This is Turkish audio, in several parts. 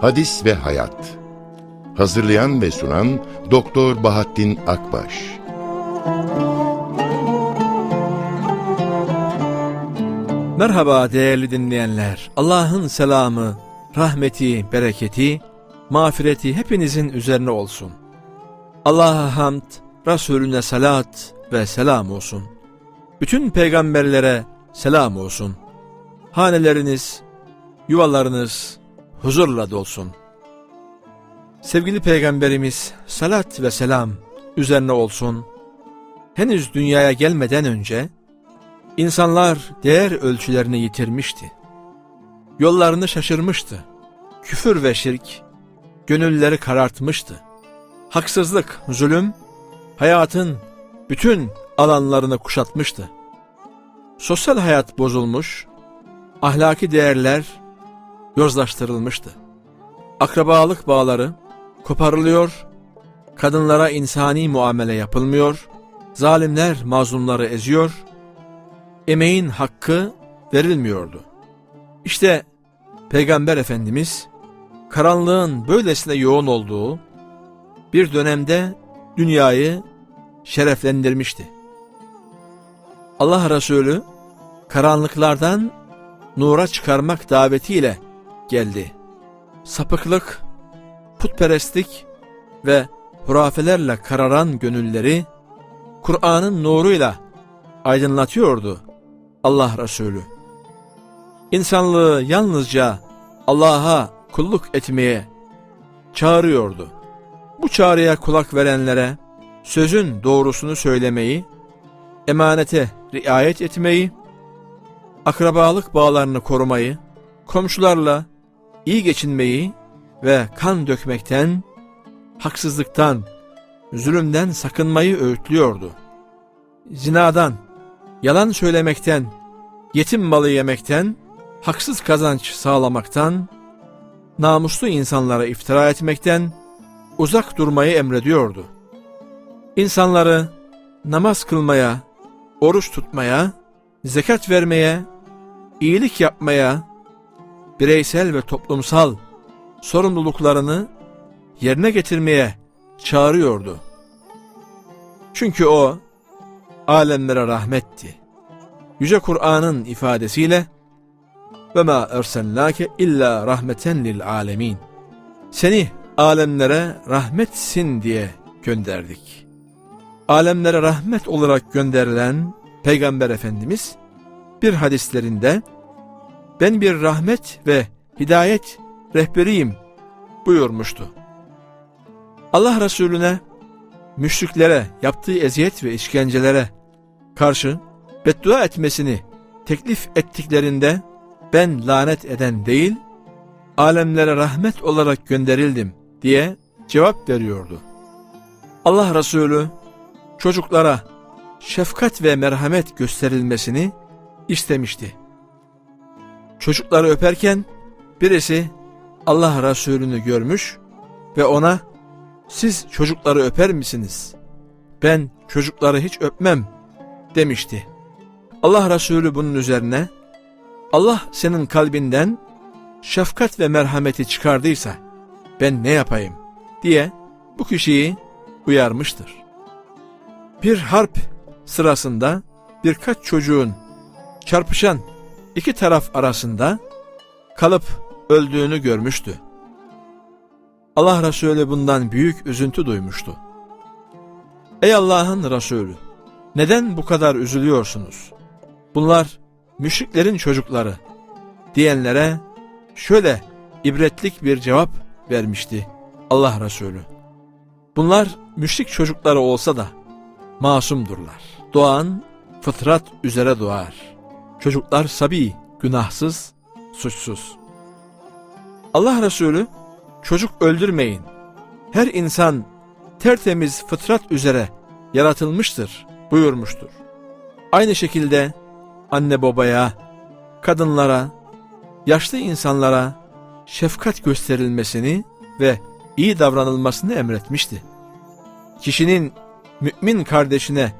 Hadis ve Hayat Hazırlayan ve sunan Doktor Bahattin Akbaş Merhaba değerli dinleyenler. Allah'ın selamı, rahmeti, bereketi, mağfireti hepinizin üzerine olsun. Allah'a hamd, Resulüne salat ve selam olsun. Bütün peygamberlere selam olsun. Haneleriniz, yuvalarınız huzurla dolsun. Sevgili peygamberimiz salat ve selam üzerine olsun. Henüz dünyaya gelmeden önce İnsanlar değer ölçülerini yitirmişti. Yollarını şaşırmıştı. Küfür ve şirk gönülleri karartmıştı. Haksızlık, zulüm hayatın bütün alanlarını kuşatmıştı. Sosyal hayat bozulmuş, ahlaki değerler yozlaştırılmıştı. Akrabalık bağları koparılıyor, kadınlara insani muamele yapılmıyor, zalimler mazlumları eziyor, emeğin hakkı verilmiyordu. İşte Peygamber Efendimiz karanlığın böylesine yoğun olduğu bir dönemde dünyayı şereflendirmişti. Allah Resulü karanlıklardan nura çıkarmak davetiyle geldi. Sapıklık, putperestlik ve hurafelerle kararan gönülleri Kur'an'ın nuruyla aydınlatıyordu Allah Resulü. İnsanlığı yalnızca Allah'a kulluk etmeye çağırıyordu. Bu çağrıya kulak verenlere sözün doğrusunu söylemeyi, emanete riayet etmeyi, akrabalık bağlarını korumayı, komşularla iyi geçinmeyi ve kan dökmekten, haksızlıktan, zulümden sakınmayı öğütlüyordu. Zinadan, yalan söylemekten, yetim malı yemekten, haksız kazanç sağlamaktan, namuslu insanlara iftira etmekten uzak durmayı emrediyordu. İnsanları namaz kılmaya, oruç tutmaya, zekat vermeye, iyilik yapmaya, bireysel ve toplumsal sorumluluklarını yerine getirmeye çağırıyordu. Çünkü o alemlere rahmetti. Yüce Kur'an'ın ifadesiyle ve ma ersennake illa rahmeten lil alemin. Seni alemlere rahmetsin diye gönderdik. Alemlere rahmet olarak gönderilen Peygamber Efendimiz bir hadislerinde ben bir rahmet ve hidayet rehberiyim buyurmuştu. Allah Resulüne müşriklere yaptığı eziyet ve işkencelere karşı beddua etmesini teklif ettiklerinde ben lanet eden değil, alemlere rahmet olarak gönderildim diye cevap veriyordu. Allah Resulü çocuklara şefkat ve merhamet gösterilmesini istemişti. Çocukları öperken birisi Allah Resulü'nü görmüş ve ona siz çocukları öper misiniz? Ben çocukları hiç öpmem demişti. Allah Resulü bunun üzerine Allah senin kalbinden şefkat ve merhameti çıkardıysa ben ne yapayım diye bu kişiyi uyarmıştır. Bir harp sırasında birkaç çocuğun çarpışan iki taraf arasında kalıp öldüğünü görmüştü. Allah Resulü bundan büyük üzüntü duymuştu. Ey Allah'ın Resulü! Neden bu kadar üzülüyorsunuz? Bunlar müşriklerin çocukları diyenlere şöyle ibretlik bir cevap vermişti Allah Resulü. Bunlar müşrik çocukları olsa da masumdurlar. Doğan fıtrat üzere doğar. Çocuklar sabi, günahsız, suçsuz. Allah Resulü çocuk öldürmeyin. Her insan tertemiz fıtrat üzere yaratılmıştır buyurmuştur. Aynı şekilde anne babaya, kadınlara, yaşlı insanlara şefkat gösterilmesini ve iyi davranılmasını emretmişti. Kişinin mümin kardeşine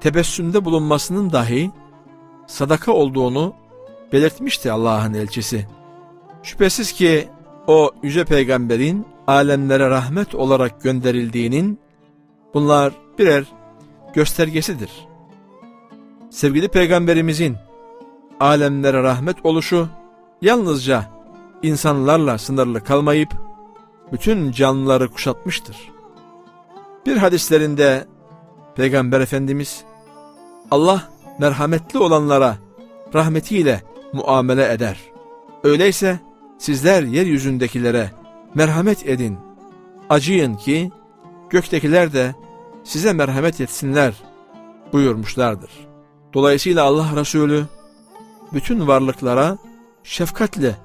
tebessümde bulunmasının dahi sadaka olduğunu belirtmişti Allah'ın elçisi. Şüphesiz ki o yüce peygamberin alemlere rahmet olarak gönderildiğinin bunlar birer göstergesidir. Sevgili peygamberimizin alemlere rahmet oluşu yalnızca insanlarla sınırlı kalmayıp bütün canlıları kuşatmıştır. Bir hadislerinde Peygamber Efendimiz Allah merhametli olanlara rahmetiyle muamele eder. Öyleyse sizler yeryüzündekilere merhamet edin. Acıyın ki göktekiler de size merhamet etsinler buyurmuşlardır. Dolayısıyla Allah Resulü bütün varlıklara şefkatle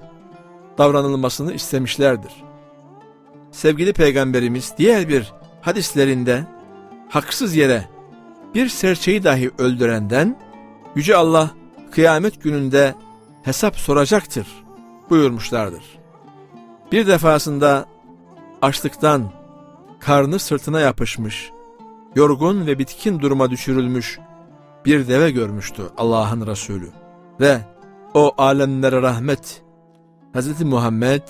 davranılmasını istemişlerdir. Sevgili Peygamberimiz diğer bir hadislerinde haksız yere bir serçeyi dahi öldürenden Yüce Allah kıyamet gününde hesap soracaktır buyurmuşlardır. Bir defasında açlıktan karnı sırtına yapışmış, yorgun ve bitkin duruma düşürülmüş bir deve görmüştü Allah'ın Resulü. Ve o alemlere rahmet, Hz. Muhammed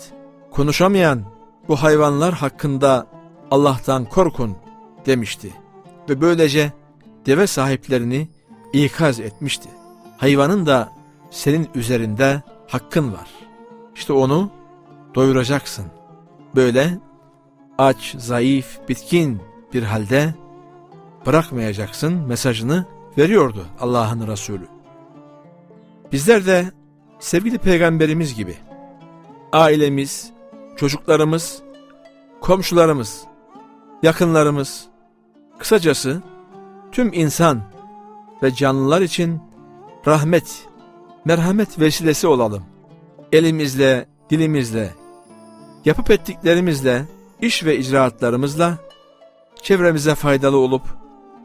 konuşamayan bu hayvanlar hakkında Allah'tan korkun demişti. Ve böylece deve sahiplerini ikaz etmişti. Hayvanın da senin üzerinde hakkın var. İşte onu doyuracaksın. Böyle aç, zayıf, bitkin bir halde bırakmayacaksın mesajını veriyordu Allah'ın Resulü. Bizler de sevgili peygamberimiz gibi ailemiz, çocuklarımız, komşularımız, yakınlarımız, kısacası tüm insan ve canlılar için rahmet, merhamet vesilesi olalım. Elimizle, dilimizle, yapıp ettiklerimizle, iş ve icraatlarımızla çevremize faydalı olup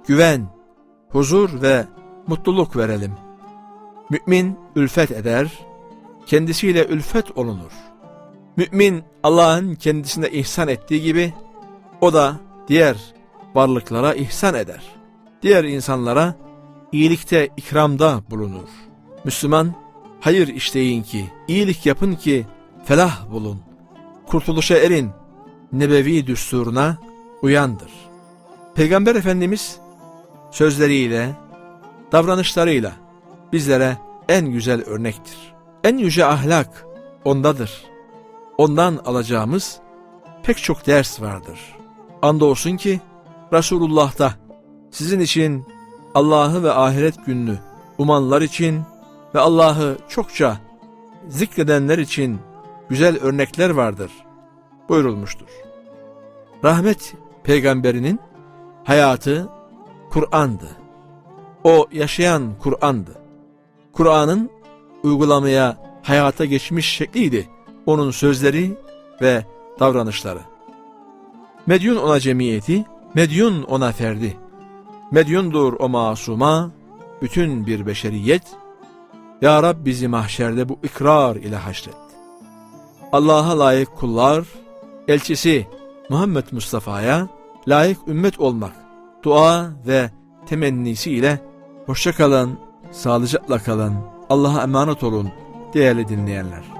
güven, huzur ve mutluluk verelim. Mümin ülfet eder, kendisiyle ülfet olunur. Mümin Allah'ın kendisine ihsan ettiği gibi o da diğer varlıklara ihsan eder. Diğer insanlara iyilikte ikramda bulunur. Müslüman hayır işleyin ki, iyilik yapın ki felah bulun. Kurtuluşa erin, nebevi düsturuna uyandır. Peygamber Efendimiz sözleriyle, davranışlarıyla bizlere en güzel örnektir. En yüce ahlak ondadır. Ondan alacağımız pek çok ders vardır. Andolsun ki Resulullah'ta sizin için Allah'ı ve ahiret gününü umanlar için ve Allah'ı çokça zikredenler için güzel örnekler vardır buyurulmuştur. Rahmet peygamberinin hayatı Kur'an'dı. O yaşayan Kur'an'dı. Kur'an'ın uygulamaya, hayata geçmiş şekliydi onun sözleri ve davranışları. Medyun ona cemiyeti, medyun ona ferdi. Medyundur o masuma, bütün bir beşeriyet. Ya Rab bizi mahşerde bu ikrar ile haşret. Allah'a layık kullar, elçisi Muhammed Mustafa'ya layık ümmet olmak, dua ve temennisi ile hoşça kalın, sağlıcakla kalın, Allah'a emanet olun değerli dinleyenler.